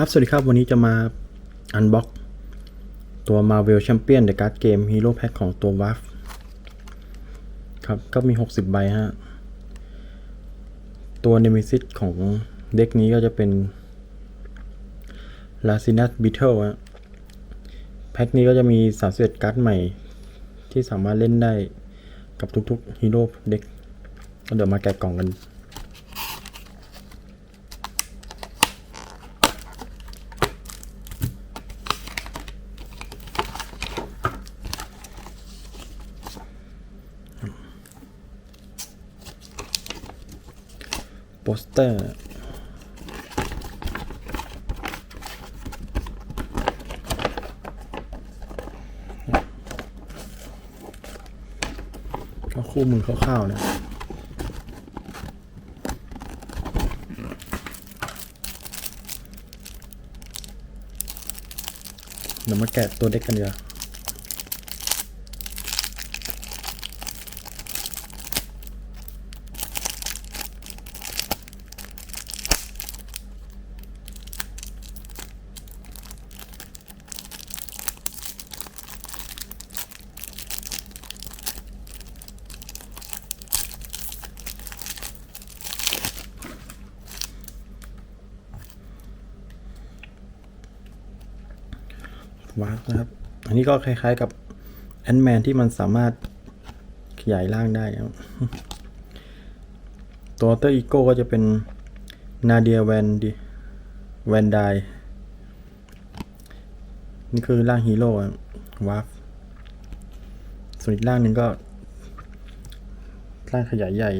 ครับ สวัสดีครับ วันนี้จะมาอันบ็อกตัว Marvel Champion The Card Game Hero Pack ของตัว w a f ครับ ก็มี 60 ใบฮะ ตัว Nemesis ของเด็กนี้ก็จะเป็น l a c i n a s Beetle ฮะ แพ็คนี้ก็จะมี31การ์ดใหม่ ที่สามารถเล่นได้กับทุกๆฮีโร่เด็กก็เดี๋ยวมาแกะกล่องกัน ปสเตอร์ก็คู่มือคร่าวๆนะเดี๋ยวมาแกะตัวเด็กกันเดียว วาร์ปนะครับ อันนี้ก็คล้ายๆกับแอนแมนที่มันสามารถขยายร่างได้นะครับตัวเตอร์อีโก้ก็จะเป็นนาเดียแวนดีแวนไดนี่คือร่างฮีโร่วาร์ปส่วนอีกร่างหนึ่งก็ร่างขยายใหญ่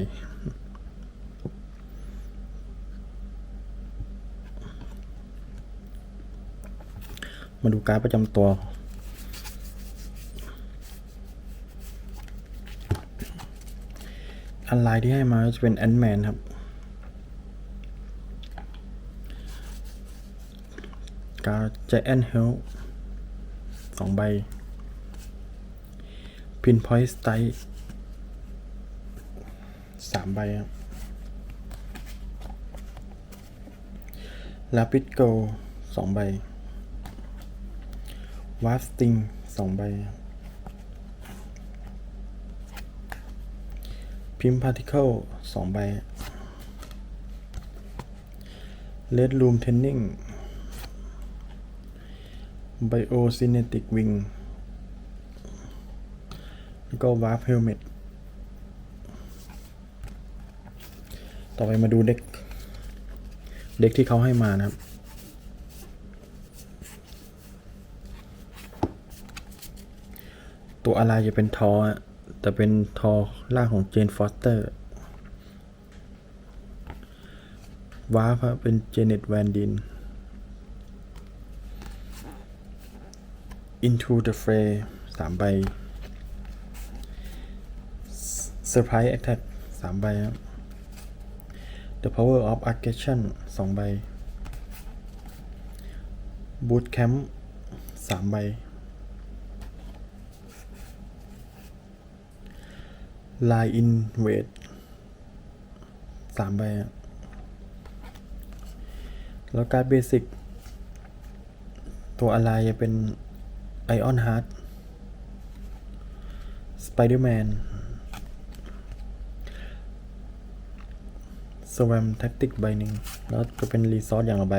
มาดูการประจำตัว อันไลน์ที่ให้มาจะเป็นแอนด์แมนครับการ์ดแจแอนเฮลสองใบพินพอยต์สไตล์สามใบครับลาปิดโกสองใบ วาร์สติงสองใบ พิมพ์พาร์ติเคิลสองใบเลดรูมเทนนิ่งไบโอซินเนติกวิงแล้วก็วาร์ฟเฮลเมตต่อไปมาดูเด็ก เด็กที่เขาให้มานะครับ ตัวอะไรจะเป็นทอแต่เป็นทอล่างของเจนฟอสเตอร์วาร์ฟเป็นเจเน็ตแวนดิน Into the Fray สามใบ Surprise Attack สามใบครับ The Power of Aggression สองใบ Boot Camp สามใบ ลายอินเวดสามใบอะแล้วการเบสิกตัวอะไรจะเป็นไอออนฮาร์ดสไปเดอร์แมนสวมแท็กติกใบหนึ่งแล้วจะเป็นรีซอสอย่างละใบ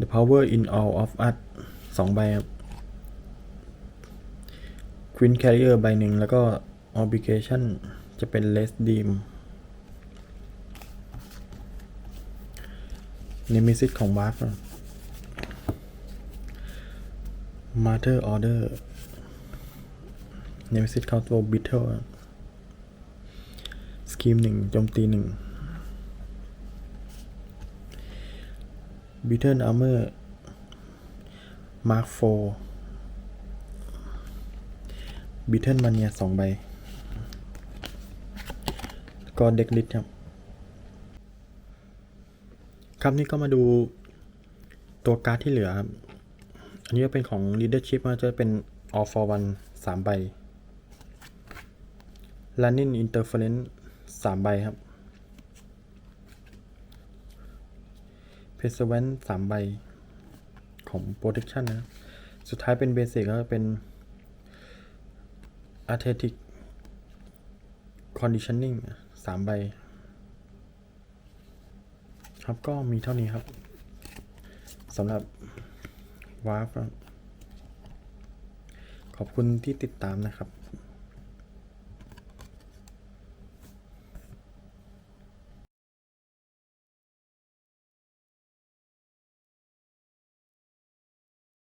The Power in All of Us สองใบครับ ควินแคริเออร์ใบหนึ่งแล้วก็ออ b l i g a t i o จะเป็นเลสดีมเนมิซิตของวาร์ฟมาเธอร์ออเดอร์เนมิซิตเข้าตัวบิทเทิลสกีมหนึ่งโจมตีหนึ่งบิทเทิลอาร์เมอร์มาร์คโฟ บิทเทิลมาเนียสองใบก็เด็กลิสครับ ครับนี่ก็มาดูตัวการ์ดที่เหลือครับ อันนี้ก็เป็นของ Leadership มันจะเป็น All for One สามใบ Running Interference สามใบครับเพสเวนสามใบของ protection นะ สุดท้ายเป็นเป็น บสิกก็เป็น athletic conditioning สามใบ ครับก็มีเท่านี้ครับสำหรับวาร์ฟขอบคุณที่ติดตามนะครับ